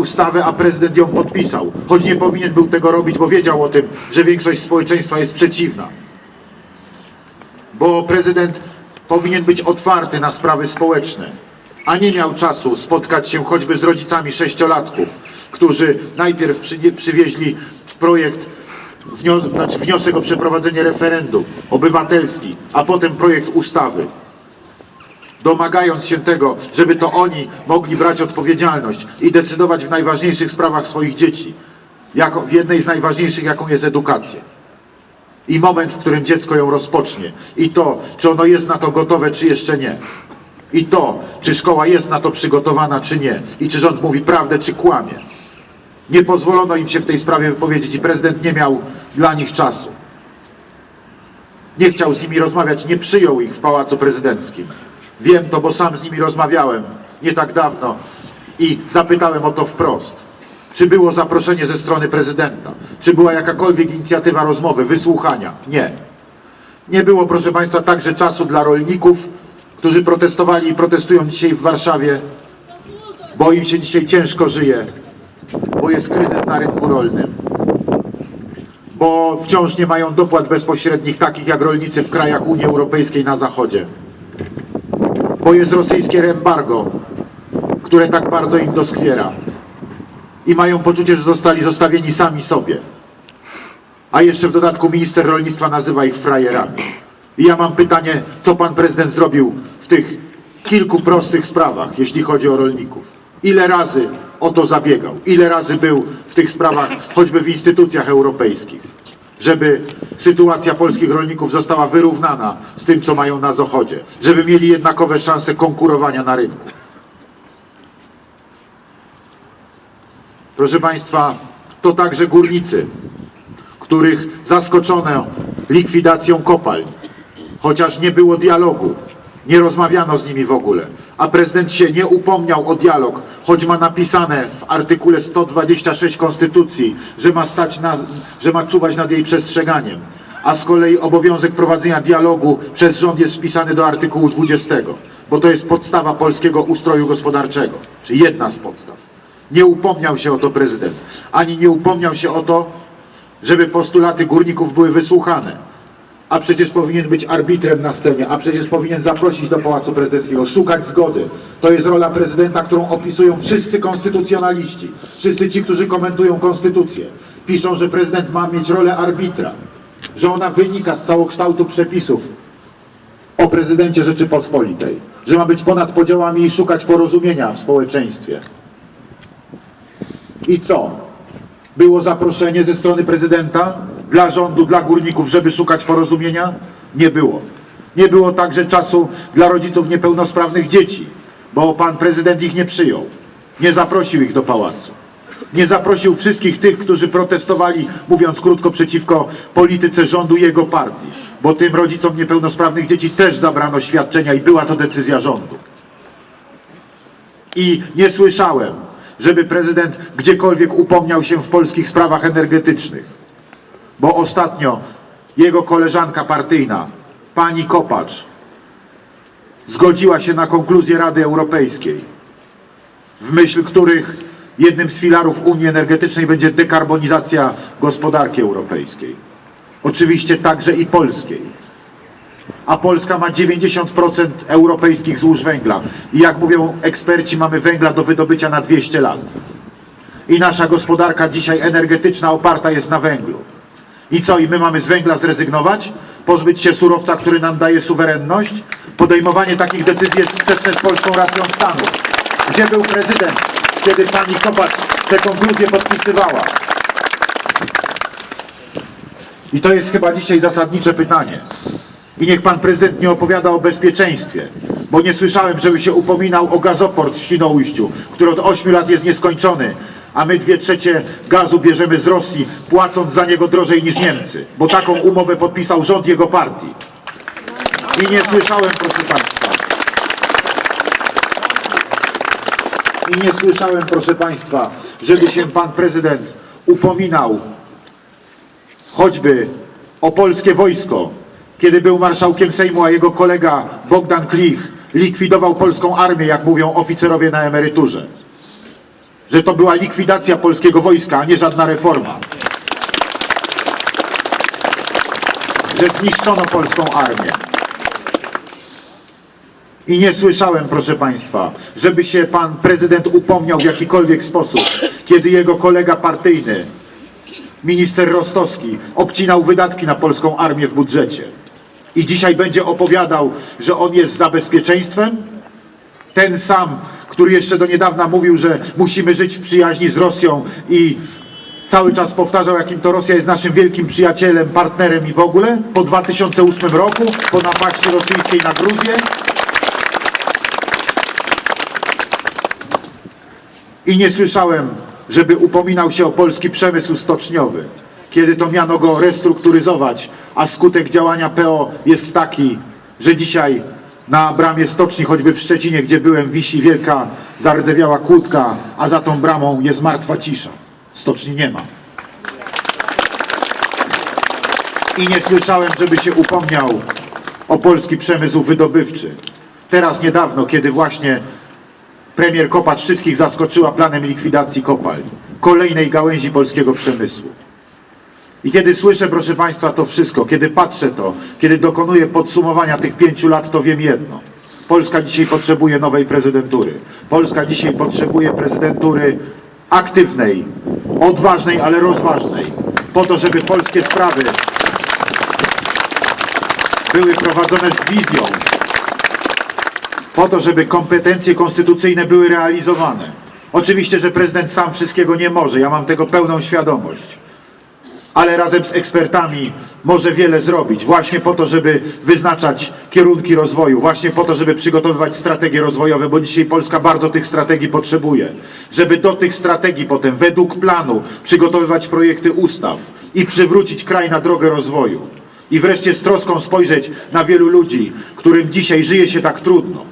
ustawę, a prezydent ją podpisał. Choć nie powinien był tego robić, bo wiedział o tym, że większość społeczeństwa jest przeciwna. Bo prezydent powinien być otwarty na sprawy społeczne, a nie miał czasu spotkać się choćby z rodzicami sześciolatków, którzy najpierw przy, przywieźli projekt, wnios, znaczy wniosek o przeprowadzenie referendum obywatelski, a potem projekt ustawy domagając się tego, żeby to oni mogli brać odpowiedzialność i decydować w najważniejszych sprawach swoich dzieci, jako, w jednej z najważniejszych, jaką jest edukacja. I moment, w którym dziecko ją rozpocznie. I to, czy ono jest na to gotowe, czy jeszcze nie. I to, czy szkoła jest na to przygotowana, czy nie. I czy rząd mówi prawdę, czy kłamie. Nie pozwolono im się w tej sprawie wypowiedzieć i prezydent nie miał dla nich czasu. Nie chciał z nimi rozmawiać, nie przyjął ich w Pałacu Prezydenckim. Wiem to, bo sam z nimi rozmawiałem nie tak dawno i zapytałem o to wprost. Czy było zaproszenie ze strony prezydenta? Czy była jakakolwiek inicjatywa rozmowy, wysłuchania? Nie. Nie było, proszę Państwa, także czasu dla rolników, którzy protestowali i protestują dzisiaj w Warszawie, bo im się dzisiaj ciężko żyje, bo jest kryzys na rynku rolnym, bo wciąż nie mają dopłat bezpośrednich, takich jak rolnicy w krajach Unii Europejskiej na zachodzie bo jest rosyjskie embargo, które tak bardzo im doskwiera. I mają poczucie, że zostali zostawieni sami sobie. A jeszcze w dodatku minister rolnictwa nazywa ich frajerami. I ja mam pytanie, co pan prezydent zrobił w tych kilku prostych sprawach, jeśli chodzi o rolników? Ile razy o to zabiegał? Ile razy był w tych sprawach, choćby w instytucjach europejskich? Żeby sytuacja polskich rolników została wyrównana z tym, co mają na Zachodzie, żeby mieli jednakowe szanse konkurowania na rynku. Proszę Państwa, to także górnicy, których zaskoczono likwidacją kopalń, chociaż nie było dialogu, nie rozmawiano z nimi w ogóle, a prezydent się nie upomniał o dialog, choć ma napisane w artykule 126 Konstytucji, że ma, stać na, że ma czuwać nad jej przestrzeganiem, a z kolei obowiązek prowadzenia dialogu przez rząd jest wpisany do artykułu 20, bo to jest podstawa polskiego ustroju gospodarczego, czy jedna z podstaw. Nie upomniał się o to prezydent, ani nie upomniał się o to, żeby postulaty górników były wysłuchane a przecież powinien być arbitrem na scenie, a przecież powinien zaprosić do Pałacu Prezydenckiego, szukać zgody. To jest rola prezydenta, którą opisują wszyscy konstytucjonaliści, wszyscy ci, którzy komentują konstytucję. Piszą, że prezydent ma mieć rolę arbitra, że ona wynika z całokształtu przepisów o prezydencie Rzeczypospolitej, że ma być ponad podziałami i szukać porozumienia w społeczeństwie. I co? Było zaproszenie ze strony prezydenta dla rządu, dla górników, żeby szukać porozumienia? Nie było. Nie było także czasu dla rodziców niepełnosprawnych dzieci, bo pan prezydent ich nie przyjął. Nie zaprosił ich do pałacu. Nie zaprosił wszystkich tych, którzy protestowali, mówiąc krótko, przeciwko polityce rządu i jego partii, bo tym rodzicom niepełnosprawnych dzieci też zabrano świadczenia i była to decyzja rządu. I nie słyszałem, żeby prezydent gdziekolwiek upomniał się w polskich sprawach energetycznych. Bo ostatnio jego koleżanka partyjna, pani Kopacz, zgodziła się na konkluzję Rady Europejskiej, w myśl których jednym z filarów Unii Energetycznej będzie dekarbonizacja gospodarki europejskiej. Oczywiście także i polskiej a Polska ma 90% europejskich złóż węgla. I jak mówią eksperci, mamy węgla do wydobycia na 200 lat. I nasza gospodarka dzisiaj energetyczna oparta jest na węglu. I co, i my mamy z węgla zrezygnować? Pozbyć się surowca, który nam daje suwerenność? Podejmowanie takich decyzji jest sprzeczne z polską racją stanu. Gdzie był prezydent, kiedy pani Kopacz te konkluzje podpisywała? I to jest chyba dzisiaj zasadnicze pytanie. I niech pan prezydent nie opowiada o bezpieczeństwie, bo nie słyszałem, żeby się upominał o gazoport w Świnoujściu, który od 8 lat jest nieskończony, a my dwie trzecie gazu bierzemy z Rosji, płacąc za niego drożej niż Niemcy, bo taką umowę podpisał rząd jego partii. I nie słyszałem, proszę państwa. I nie słyszałem, proszę państwa, żeby się pan prezydent upominał choćby o polskie wojsko, kiedy był marszałkiem Sejmu, a jego kolega Bogdan Klich likwidował polską armię, jak mówią oficerowie na emeryturze. Że to była likwidacja polskiego wojska, a nie żadna reforma. Że zniszczono polską armię. I nie słyszałem, proszę Państwa, żeby się pan prezydent upomniał w jakikolwiek sposób, kiedy jego kolega partyjny, minister Rostowski, obcinał wydatki na polską armię w budżecie. I dzisiaj będzie opowiadał, że on jest za bezpieczeństwem? Ten sam, który jeszcze do niedawna mówił, że musimy żyć w przyjaźni z Rosją i cały czas powtarzał, jakim to Rosja jest naszym wielkim przyjacielem, partnerem i w ogóle, po 2008 roku, po napaści rosyjskiej na Gruzję. I nie słyszałem, żeby upominał się o polski przemysł stoczniowy, kiedy to miano go restrukturyzować, a skutek działania PO jest taki, że dzisiaj na bramie stoczni, choćby w Szczecinie, gdzie byłem, wisi wielka zardzewiała kłódka, a za tą bramą jest martwa cisza. Stoczni nie ma. I nie słyszałem, żeby się upomniał o polski przemysł wydobywczy. Teraz niedawno, kiedy właśnie Premier Kopacz wszystkich zaskoczyła planem likwidacji kopalń, kolejnej gałęzi polskiego przemysłu. I kiedy słyszę, proszę Państwa, to wszystko, kiedy patrzę to, kiedy dokonuję podsumowania tych pięciu lat, to wiem jedno. Polska dzisiaj potrzebuje nowej prezydentury. Polska dzisiaj potrzebuje prezydentury aktywnej, odważnej, ale rozważnej. Po to, żeby polskie sprawy były prowadzone z wizją, po to, żeby kompetencje konstytucyjne były realizowane. Oczywiście, że prezydent sam wszystkiego nie może, ja mam tego pełną świadomość. Ale razem z ekspertami może wiele zrobić, właśnie po to, żeby wyznaczać kierunki rozwoju, właśnie po to, żeby przygotowywać strategie rozwojowe, bo dzisiaj Polska bardzo tych strategii potrzebuje. Żeby do tych strategii potem, według planu, przygotowywać projekty ustaw i przywrócić kraj na drogę rozwoju. I wreszcie z troską spojrzeć na wielu ludzi, którym dzisiaj żyje się tak trudno